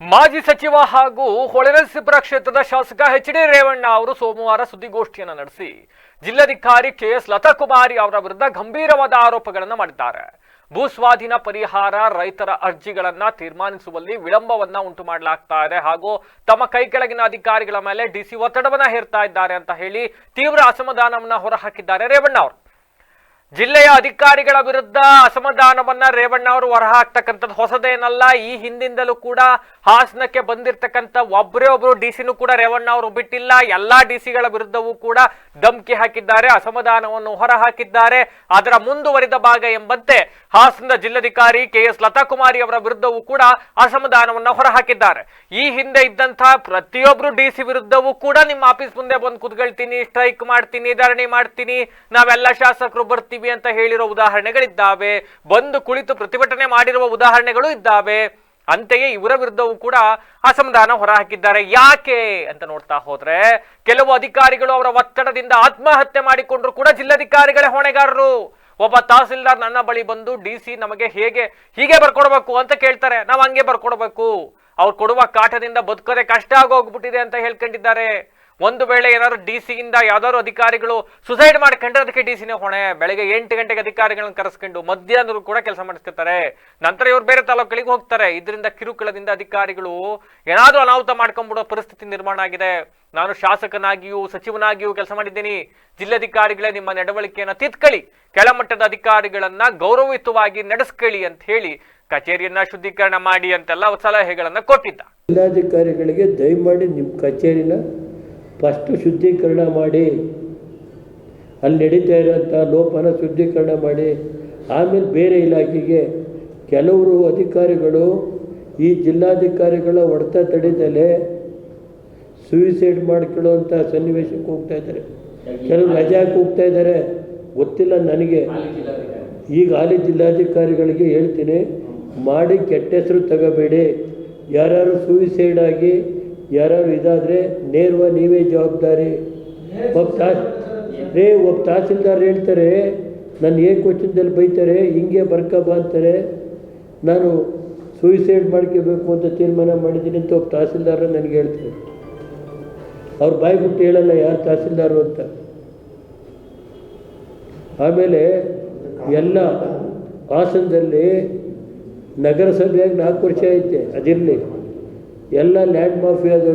ಮಾಜಿ ಸಚಿವ ಹಾಗೂ ಹೊಳೆನರಸೀಪುರ ಕ್ಷೇತ್ರದ ಶಾಸಕ ಎಚ್ ಡಿ ರೇವಣ್ಣ ಅವರು ಸೋಮವಾರ ಸುದ್ದಿಗೋಷ್ಠಿಯನ್ನು ನಡೆಸಿ ಜಿಲ್ಲಾಧಿಕಾರಿ ಕೆ ಎಸ್ ಲತಾಕುಮಾರಿ ಅವರ ವಿರುದ್ಧ ಗಂಭೀರವಾದ ಆರೋಪಗಳನ್ನು ಮಾಡಿದ್ದಾರೆ. ಭೂಸ್ವಾಧೀನ ಪರಿಹಾರ ರೈತರ ಅರ್ಜಿಗಳನ್ನ ತೀರ್ಮಾನಿಸುವಲ್ಲಿ ವಿಳಂಬವನ್ನ ಉಂಟು ಮಾಡಲಾಗ್ತಾ ಇದೆ ಹಾಗೂ ತಮ್ಮ ಕೈ ಕೆಳಗಿನ ಅಧಿಕಾರಿಗಳ ಮೇಲೆ ಡಿಸಿ ಒತ್ತಡವನ್ನ ಹೇರ್ತಾ ಇದ್ದಾರೆ ಅಂತ ಹೇಳಿ ತೀವ್ರ ಅಸಮಾಧಾನವನ್ನ ಹೊರಹಾಕಿದ್ದಾರೆ ರೇವಣ್ಣ ಅವರು. ಜಿಲ್ಲೆಯ ಅಧಿಕಾರಿಗಳ ವಿರುದ್ಧ ಅಸಮಾಧಾನವನ್ನ ರೇವಣ್ಣ ಅವರು ಹೊರಹಾಕ್ತಕ್ಕಂಥದ್ದು ಹೊಸದೇನಲ್ಲ, ಈ ಹಿಂದಿಂದಲೂ ಕೂಡ ಹಾಸನಕ್ಕೆ ಬಂದಿರತಕ್ಕಂಥ ಒಬ್ಬರೇ ಒಬ್ರು ಡಿ ಸಿನೂ ಕೂಡ ರೇವಣ್ಣ ಅವರು ಬಿಟ್ಟಿಲ್ಲ. ಎಲ್ಲಾ ಡಿ ಸಿಗಳ ವಿರುದ್ಧವೂ ಕೂಡ ಧಮಕಿ ಹಾಕಿದ್ದಾರೆ, ಅಸಮಾಧಾನವನ್ನು ಹೊರಹಾಕಿದ್ದಾರೆ ಅದರ ಮುಂದುವರಿದ ಭಾಗ ಎಂಬಂತೆ ಹಾಸನದ ಜಿಲ್ಲಾಧಿಕಾರಿ ಕೆ ಎಸ್ ಲತಾಕುಮಾರಿ ಅವರ ವಿರುದ್ಧವೂ ಕೂಡ ಅಸಮಾಧಾನವನ್ನ ಹೊರಹಾಕಿದ್ದಾರೆ ಈ ಹಿಂದೆ ಇದ್ದಂತಹ ಪ್ರತಿಯೊಬ್ರು ಡಿ ಸಿ ವಿರುದ್ಧವೂ ಕೂಡ ನಿಮ್ಮ ಆಫೀಸ್ ಮುಂದೆ ಬಂದು ಕುತ್ಕೊಳ್ತೀನಿ, ಸ್ಟ್ರೈಕ್ ಮಾಡ್ತೀನಿ, ಧರಣಿ ಮಾಡ್ತೀನಿ. ನಾವೆಲ್ಲ ಶಾಸಕರು ಬರ್ತೀವಿ. ಅಂತ ಹೇಳಿರೋ ಉದಾಹರಣೆಗಳಿದ್ದಾವೆ. ಬಂದು ಕುಳಿತು ಪ್ರತಿಭಟನೆ ಮಾಡಿರುವ ಉದಾಹರಣೆಗಳು ಇದ್ದಾವೆ. ಅಂತೆಯೇ ಇವರ ವಿರುದ್ಧವೂ ಕೂಡ ಅಸಮಾಧಾನ ಹೊರಹಾಕಿದ್ದಾರೆ. ಯಾಕೆ ಅಂತ ನೋಡ್ತಾ ಹೋದ್ರೆ, ಕೆಲವು ಅಧಿಕಾರಿಗಳು ಅವರ ಒತ್ತಡದಿಂದ ಆತ್ಮಹತ್ಯೆ ಮಾಡಿಕೊಂಡ್ರು ಕೂಡ ಜಿಲ್ಲಾಧಿಕಾರಿಗಳೇ ಹೊಣೆಗಾರರು. ಒಬ್ಬ ತಹಸೀಲ್ದಾರ್ ನನ್ನ ಬಳಿ ಬಂದು, ಡಿ ಸಿ ನಮಗೆ ಹೇಗೆ, ಹೀಗೆ ಬರ್ಕೊಡ್ಬೇಕು ಅಂತ ಕೇಳ್ತಾರೆ. ನಾವು ಹಂಗೆ ಬರ್ಕೊಡ್ಬೇಕು. ಅವ್ರು ಕೊಡುವ ಕಾಟದಿಂದ ಬದುಕೋದೆ ಕಷ್ಟ ಆಗೋಗ್ಬಿಟ್ಟಿದೆ ಅಂತ ಹೇಳ್ಕೊಂಡಿದ್ದಾರೆ. ಒಂದು ವೇಳೆ ಏನಾದ್ರು ಡಿ ಸಿಯಿಂದ ಯಾವ್ದಾದ್ರು ಅಧಿಕಾರಿಗಳು ಸುಸೈಡ್ ಮಾಡ್ಕೊಂಡ್ರೆ ಅದಕ್ಕೆ ಡಿ ಸಿನೇ ಹೊಣೆ. ಬೆಳಗ್ಗೆ ಎಂಟು ಗಂಟೆಗೆ ಅಧಿಕಾರಿಗಳನ್ನ ಕರೆಸ್ಕೊಂಡು ಮಧ್ಯಾಹ್ನರು ಕೂಡ ಕೆಲಸ ಮಾಡಿಸ್ಕೊತಾರೆ ನಂತರ ಇವ್ರು ಬೇರೆ ತಾಲೂಕುಗಳಿಗೆ ಹೋಗ್ತಾರೆ. ಇದರಿಂದ ಕಿರುಕುಳದಿಂದ ಅಧಿಕಾರಿಗಳು ಏನಾದರೂ ಅನಾಹುತ ಮಾಡ್ಕೊಂಡ್ಬಿಡೋ ಪರಿಸ್ಥಿತಿ ನಿರ್ಮಾಣ ಆಗಿದೆ. ನಾನು ಶಾಸಕನಾಗಿಯೂ ಸಚಿವನಾಗಿಯೂ ಕೆಲಸ ಮಾಡಿದ್ದೀನಿ. ಜಿಲ್ಲಾಧಿಕಾರಿಗಳೇ ನಿಮ್ಮ ನಡವಳಿಕೆಯನ್ನ ತಿತ್ಕಳಿ. ಕೆಳಮಟ್ಟದ ಅಧಿಕಾರಿಗಳನ್ನ ಗೌರವಯುತವಾಗಿ ನಡೆಸ್ಕೊಳ್ಳಿ ಅಂತ ಹೇಳಿ ಕಚೇರಿಯನ್ನ ಶುದ್ಧೀಕರಣ ಮಾಡಿ ಅಂತೆಲ್ಲ ಸಲಹೆಗಳನ್ನ ಕೊಟ್ಟಿದ್ದ. ಜಿಲ್ಲಾಧಿಕಾರಿಗಳಿಗೆ ದಯಮಾಡಿ ನಿಮ್ಮ ಕಚೇರಿನ ಫಸ್ಟು ಶುದ್ಧೀಕರಣ ಮಾಡಿ. ಅಲ್ಲಿ ನಡೀತಾ ಇರೋಂಥ ಲೋಪನ ಶುದ್ಧೀಕರಣ ಮಾಡಿ. ಆಮೇಲೆ ಬೇರೆ ಇಲಾಖೆಗೆ ಕೆಲವರು ಅಧಿಕಾರಿಗಳು ಈ ಜಿಲ್ಲಾಧಿಕಾರಿಗಳ ಹೊಡೆತ ತಡೀದಲೇ ಸೂಯಿಸೈಡ್ ಮಾಡ್ಕೊಳ್ಳೋವಂಥ ಸನ್ನಿವೇಶಕ್ಕೆ ಹೋಗ್ತಾ ಇದ್ದಾರೆ. ಕೆಲವರು ರಜಾಕ್ಕೆ ಹೋಗ್ತಾ ಇದ್ದಾರೆ. ಗೊತ್ತಿಲ್ಲ ನನಗೆ. ಈಗ ಹಾಲಿ ಜಿಲ್ಲಾಧಿಕಾರಿಗಳಿಗೆ ಹೇಳ್ತೀನಿ, ಮಾಡಿ ಕೆಟ್ಟ ಹೆಸರು ತಗೋಬೇಡಿ. ಯಾರು ಸೂಯಿಸೈಡ್ ಆಗಿ ಯಾರು ಇದಾದರೆ ನೇರ್ವ ನೀವೇ ಜವಾಬ್ದಾರಿ. ಒಬ್ಬ ತಾಸ್ ರೇ ಒಬ್ಬ ತಹಸೀಲ್ದಾರ್ ಹೇಳ್ತಾರೆ ನನ್ನ ಏಕವಚನದಲ್ಲಿ ಬೈತಾರೆ ಹಿಂಗೆ ಬರ್ಕಬ ಅಂತಾರೆ. ನಾನು ಸೂಯಿಸೈಡ್ ಮಾಡ್ಕೋಬೇಕು ಅಂತ ತೀರ್ಮಾನ ಮಾಡಿದ್ದೀನಿ ಅಂತ ಒಬ್ಬ ತಹಸೀಲ್ದಾರ ನನಗೆ ಹೇಳ್ತಾರೆ. ಅವ್ರು ಬಾಯಿ ಬಿಟ್ಟು ಹೇಳಲ್ಲ ಯಾರು ತಹಸೀಲ್ದಾರು ಅಂತ. ಆಮೇಲೆ ಎಲ್ಲ ಹಾಸನದಲ್ಲಿ ನಗರಸಭೆಯಾಗಿ ನಾಲ್ಕು ವರ್ಷ ಐತೆ ಅದಿರಲಿ. ಎಲ್ಲ ಲ್ಯಾಂಡ್ ಮಾಫಿಯಾದವರು